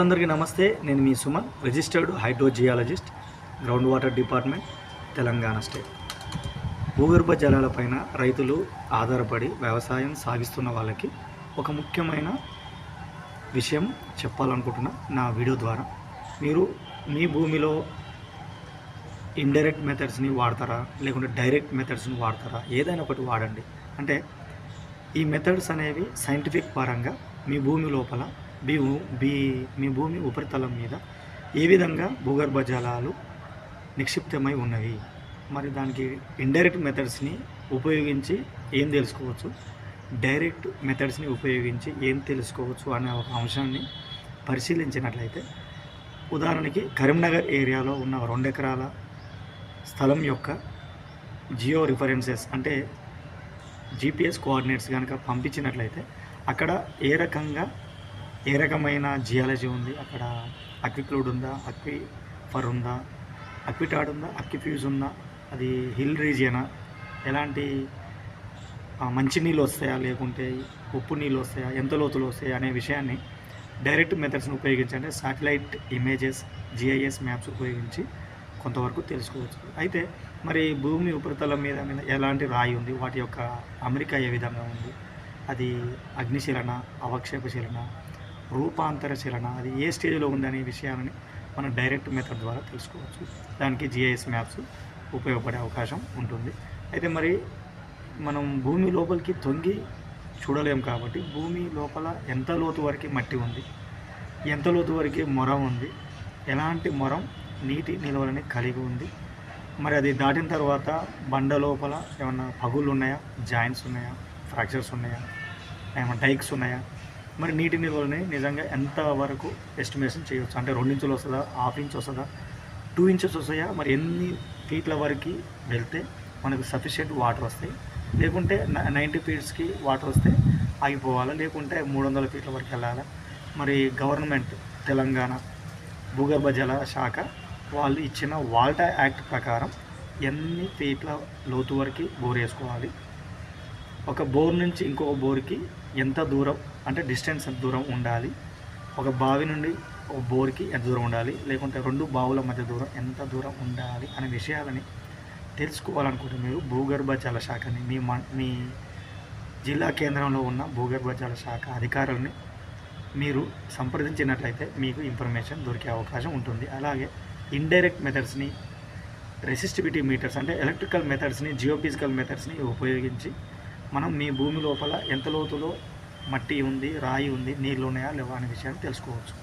అందరికీ నమస్తే. నేను మీ Suman registered hydrogeologist ground water department Telangana state. భూగర్భ జలాలపైన రైతులు ఆధారపడి వ్యవసాయం సాగిస్తున్న వాళ్ళకి ఒక ముఖ్యమైన విషయం చెప్పాలనుకుంటున్నా నా వీడియో ద్వారా. మీరు మీ భూమిలో ఇండైరెక్ట్ మెథడ్స్ని వాడతారా? లేకుంటే డైరెక్ట్ మెథడ్స్ని వాడతారా? ఏదైనా ఒకటి వాడండి. అంటే ఈ మెథడ్స్ అనేవి సైంటిఫిక్ పరంగా మీ భూమి లోపల మీ భూ- మీ మీ భూమి ఉపరితలం మీద ఏ విధంగా భూగర్భ జలాలు నిక్షిప్తమై ఉన్నవి? మరి దానికి ఇండైరెక్ట్ మెథడ్స్ని ఉపయోగించి ఏం తెలుసుకోవచ్చు? డైరెక్ట్ మెథడ్స్ని ఉపయోగించి ఏం తెలుసుకోవచ్చు అనే ఒక అంశాన్ని పరిశీలించినట్లయితే ఉదాహరణకి కరీంనగర్ ఏరియాలో ఉన్న రెండు ఎకరాల స్థలం యొక్క జియో రిఫరెన్సెస్ అంటే జీపీఎస్ కోఆర్డినేట్స్ కనుక పంపించినట్లయితే అక్కడ ఏ రకంగా ఏ రకమైన జియాలజీ ఉంది? అక్కడ అక్విక్లూడ్ ఉందా? అక్వి ఫర్ ఉందా? అక్విటాడ్ ఉందా? అక్విఫ్యూజ్ ఉందా? అది హిల్ రీజియనా? ఎలాంటి మంచి నీళ్ళు వస్తాయా? లేకుంటే ఉప్పు నీళ్ళు వస్తాయా? ఎంత లోతులు వస్తాయా? అనే విషయాన్ని డైరెక్ట్ మెథడ్స్ని ఉపయోగించండి. Satellite satellite images GIS maps ఉపయోగించి కొంతవరకు తెలుసుకోవచ్చు. అయితే మరి భూమి ఉపరితలం మీద మీద ఎలాంటి రాయి ఉంది? వాటి యొక్క అమెరికా ఏ విధంగా ఉంది? అది అగ్నిశీలన? అవక్షేపశీలన? రూపాంతరచరణ అది ఏ స్టేజ్లో ఉందనే విషయాన్ని మనం డైరెక్ట్ మెథడ్ ద్వారా తెలుసుకోవచ్చు. దానికి జిఐఎస్ మ్యాప్స్ ఉపయోగపడే అవకాశం ఉంటుంది. అయితే మరి మనం భూమి లోపలికి తొంగి చూడలేం కాబట్టి భూమి లోపల ఎంత లోతు వరకు మట్టి ఉంది? ఎంత లోతు వరకు మొరం ఉంది? ఎలాంటి మొరం నీటి నిల్వలని కలిగి ఉంది? మరి అది దాటిన తర్వాత బండ లోపల ఏమన్నా పగుళ్ళు ఉన్నాయా జాయింట్స్ ఉన్నాయా? ఫ్రాక్చర్స్ ఉన్నాయా? ఏమన్నా డైక్స్ ఉన్నాయా? మరి నీటి నిల్వలని నిజంగా ఎంత వరకు ఎస్టిమేషన్ చేయవచ్చు అంటే రెండు ఇంచులు వస్తుందా? హాఫ్ ఇంచ్ వస్తుందా? టూ ఇంచెస్ వస్తాయా? మరి ఎన్ని ఫీట్ల వరకు వెళ్తే మనకు సఫిషియెంట్ వాటర్ వస్తాయి? లేకుంటే నైంటీ ఫీట్స్కి వాటర్ వస్తే ఆగిపోవాలా? లేకుంటే మూడు వందల ఫీట్ల వరకు వెళ్ళాలా? మరి గవర్నమెంట్ తెలంగాణ భూగర్భ జల శాఖ వాళ్ళు ఇచ్చిన వాల్టా యాక్ట్ ప్రకారం ఎన్ని ఫీట్ల లోతు వరకు బోర్ వేసుకోవాలి? ఒక బోర్ నుంచి ఇంకొక బోర్కి ఎంత దూరం అంటే డిస్టెన్స్ ఎంత దూరం ఉండాలి? ఒక బావి నుండి ఒక బోర్కి ఎంత దూరం ఉండాలి? లేకుంటే రెండు బావుల మధ్య దూరం ఎంత దూరం ఉండాలి? అనే విషయాలని తెలుసుకోవాలనుకుంటే మీరు భూగర్భ జల శాఖని మీ మీ జిల్లా కేంద్రంలో ఉన్న భూగర్భ జల శాఖ అధికారులని మీరు సంప్రదించినట్లయితే మీకు ఇన్ఫర్మేషన్ దొరికే అవకాశం ఉంటుంది. అలాగే ఇండైరెక్ట్ మెథడ్స్ని రెసిస్టివిటీ మీటర్స్ అంటే ఎలక్ట్రికల్ మెథడ్స్ని జియోఫిజికల్ మెథడ్స్ని ఉపయోగించి మనం మీ భూమి లోపల ఎంత లోతులో మట్టి ఉంది రాయి ఉంది నీళ్ళు ఉన్నాయా లేవా అనే విషయాన్ని తెలుసుకోవచ్చు.